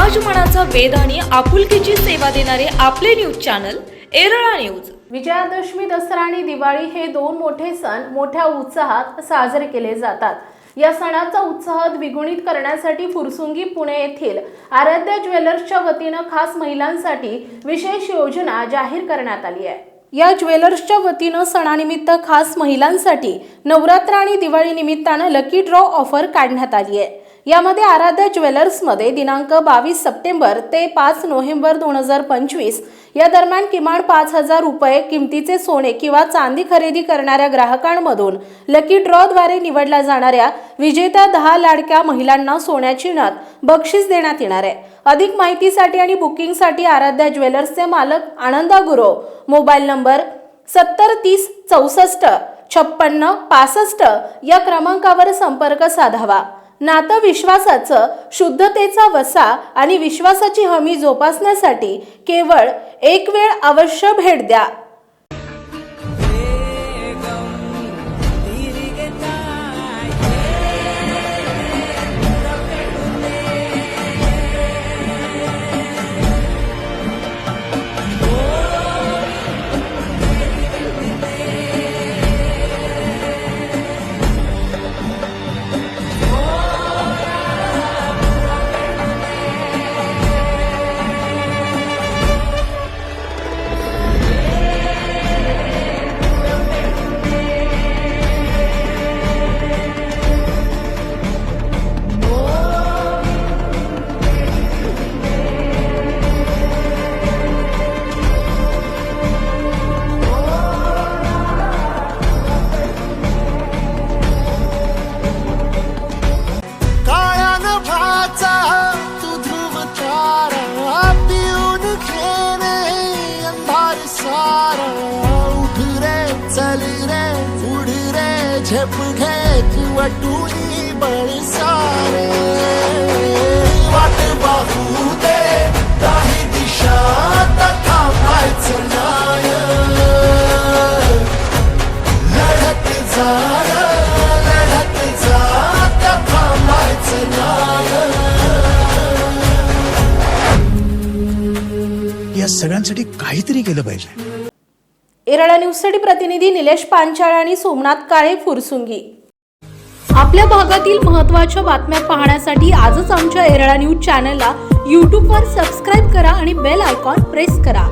समाजमनाचा वेध आणि आपुलकीची सेवा देणारे आपले news channel Erala news. Vijayadashami Dasara आणि दिवाळी हे दोन मोठे सण मोठ्या उत्साहात साजरे केले जातात. या सणाचा उत्साह द्विगुणित करण्यासाठी फुरसुंगी पुणे येथील आराध्या ज्वेलर्सच्या वतीनं खास महिलांसाठी विशेष योजना जाहीर करण्यात आली आहे. या ज्वेलर्सच्या वतीनं सणानिमित्त खास महिलांसाठी नवरात्र आणि दिवाळी निमित्तानं लकी ड्रॉ ऑफर काढण्यात आली आहे. यामध्ये आराध्या ज्वेलर्समध्ये दिनांक बावीस सप्टेंबर ते पाच नोव्हेंबर दोन हजार पंचवीस या दरम्यान किमान पाच हजार रुपये किमतीचे सोने किंवा चांदी खरेदी करणाऱ्या ग्राहकांमधून लकी ड्रॉद्वारे निवडल्या जाणाऱ्या विजेत्या दहा लाडक्या महिलांना सोन्याची नथ बक्षीस देण्यात येणार आहे. अधिक माहितीसाठी आणि बुकिंगसाठी आराध्या ज्वेलर्सचे मालक आनंदा गुरो मोबाईल नंबर सत्तर तीस चौसष्ट छप्पन्न पासष्ट या क्रमांकावर संपर्क साधावा. नातं विश्वासाचं शुद्धतेचा वसा आणि विश्वासाची हमी जोपासण्यासाठी केवळ एक वेळ अवश्य भेट द्या. रे उड रे झेप घे किंवा बळ सारे वाट पाहू दे काही दिशा थांबायचं नाय. लढत जा लढत जा त्या थांबायचं नाय. या सगळ्यांसाठी काहीतरी केलं पाहिजे. एरळा न्यूजसाठी प्रतिनिधी निलेश पांचाळ आणि सोमनाथ काळे फुरसुंगी. आपल्या भागातील महत्त्वाच्या बातम्या पाहण्यासाठी आजच आमच्या एरळा न्यूज चॅनलला यूट्यूबवर सबस्क्राईब करा आणि बेल आयकॉन प्रेस करा.